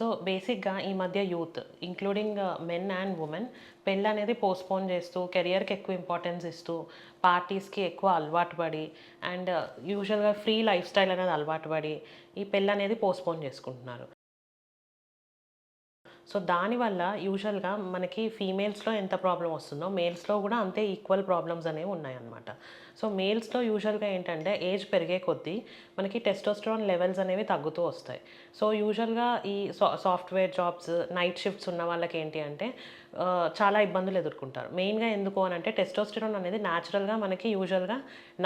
So బేసిక్గా ఈ మధ్య youth including men and women పెళ్ళి అనేది పోస్ట్పోన్ చేస్తూ కెరియర్కి ఎక్కువ ఇంపార్టెన్స్ ఇస్తూ పార్టీస్కి ఎక్కువ అలవాటు పడి అండ్ యూజువల్గా ఫ్రీ లైఫ్ స్టైల్ అనేది అలవాటు పడి ఈ పెళ్ళి అనేది పోస్ట్పోన్ చేసుకుంటున్నారు. సో దానివల్ల యూజువల్గా మనకి ఫీమేల్స్లో ఎంత ప్రాబ్లం వస్తుందో మేల్స్లో కూడా అంతే ఈక్వల్ ప్రాబ్లమ్స్ అనేవి ఉన్నాయన్నమాట. సో మేల్స్లో యూజువల్గా ఏంటంటే ఏజ్ పెరిగే కొద్దీ మనకి టెస్టోస్టెరాన్ లెవెల్స్ అనేవి తగ్గుతూ వస్తాయి. సో యూజువల్గా ఈ సా సాఫ్ట్వేర్ జాబ్స్ నైట్ షిఫ్ట్స్ ఉన్న వాళ్ళకి ఏంటి అంటే చాలా ఇబ్బందులు ఎదుర్కొంటారు. మెయిన్గా ఎందుకు అని అంటే టెస్టోస్టెరాన్ అనేది న్యాచురల్గా మనకి యూజువల్గా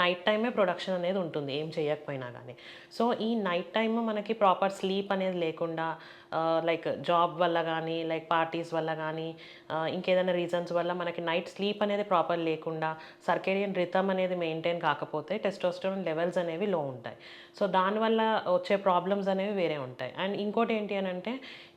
నైట్ టైమే ప్రొడక్షన్ అనేది ఉంటుంది ఏం చేయకపోయినా కానీ. సో ఈ నైట్ టైమ్ మనకి ప్రాపర్ స్లీప్ అనేది లేకుండా లైక్ జాబ్ వల్ల కానీ లైక్ పార్టీస్ వల్ల కానీ ఇంకేదైనా రీజన్స్ వల్ల మనకి నైట్ స్లీప్ అనేది ప్రాపర్ లేకుండా సర్కేరియన్ రిథమ్ అనేది మెయింటైన్ కాకపోతే టెస్టోస్టోన్ లెవెల్స్ అనేవి లో ఉంటాయి. సో దానివల్ల వచ్చే ప్రాబ్లమ్స్ అనేవి వేరే ఉంటాయి. అండ్ ఇంకోటి ఏంటి అని అంటే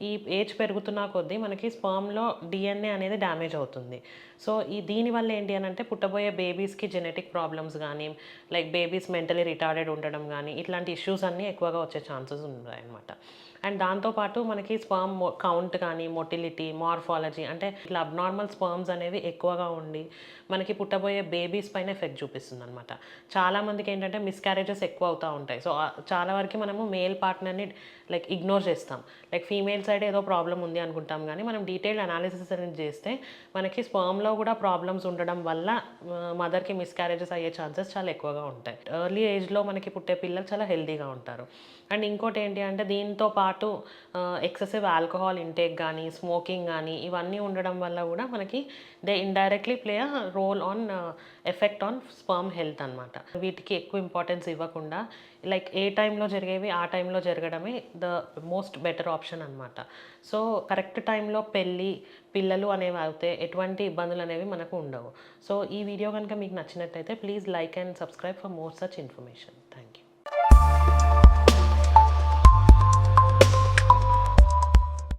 ఈ ఏజ్ పెరుగుతున్న కొద్దీ మనకి స్పర్మ్లో డిఎన్ఏ అనేది డ్యామేజ్ అవుతుంది. సో ఈ దీనివల్ల ఏంటి అని అంటే పుట్టబోయే బేబీస్కి జెనెటిక్ ప్రాబ్లమ్స్ కానీ లైక్ బేబీస్ మెంటలీ రిటార్డెడ్ ఉండడం కానీ ఇట్లాంటి ఇష్యూస్ అన్నీ ఎక్కువగా వచ్చే ఛాన్సెస్ ఉన్నాయన్నమాట అండ్ దాంతోపాటు మనకి స్పర్మ్ కౌంట్ కానీ మొటిలిటీ మార్ఫాలజీ అంటే ఇట్లా అబ్నార్మల్ స్పర్మ్స్ అనేవి ఎక్కువగా ఉండి మనకి పుట్టబోయే బేబీస్ పైన ఎఫెక్ట్ చూపిస్తుంది అనమాట చాలామందికి ఏంటంటే మిస్క్యారేజెస్ ఎక్కువ అవుతూ ఉంటాయి. సో చాలా వరకు మనము మేల్ పార్ట్నర్ని లైక్ ఇగ్నోర్ చేస్తాం. లైక్ ఫీమేల్ సైడ్ ఏదో ప్రాబ్లం ఉంది అనుకుంటాం కానీ మనం డీటెయిల్డ్ అనాలిసిస్ అనేది చేస్తే మనకి స్పర్మ్లో కూడా ప్రాబ్లమ్స్ ఉండడం వల్ల మదర్కి మిస్క్యారేజెస్ అయ్యే ఛాన్సెస్ చాలా ఎక్కువగా ఉంటాయి. ఎర్లీ ఏజ్లో మనకి పుట్టే పిల్లలు చాలా హెల్దీగా ఉంటారు. అండ్ ఇంకోటి ఏంటి అంటే దీంతో పాటు ఎక్సెసివ్ ఆల్కహాల్ ఇంటేక్ కానీ స్మోకింగ్ కానీ ఇవన్నీ ఉండడం వల్ల కూడా మనకి they indirectly play a role on effect on sperm health అనమాట వీటికి ఎక్కువ ఇంపార్టెన్స్ ఇవ్వకుండా లైక్ ఏ టైంలో జరిగేవి ఆ టైంలో జరగడమే ద మోస్ట్ బెటర్ ఆప్షన్ అనమాట సో కరెక్ట్ టైంలో పెళ్ళి పిల్లలు అనేవి అయితే ఎటువంటి ఇబ్బందులు అనేవి మనకు ఉండవు. సో ఈ వీడియో కనుక మీకు నచ్చినట్టయితే please like and subscribe for more such information. Thank you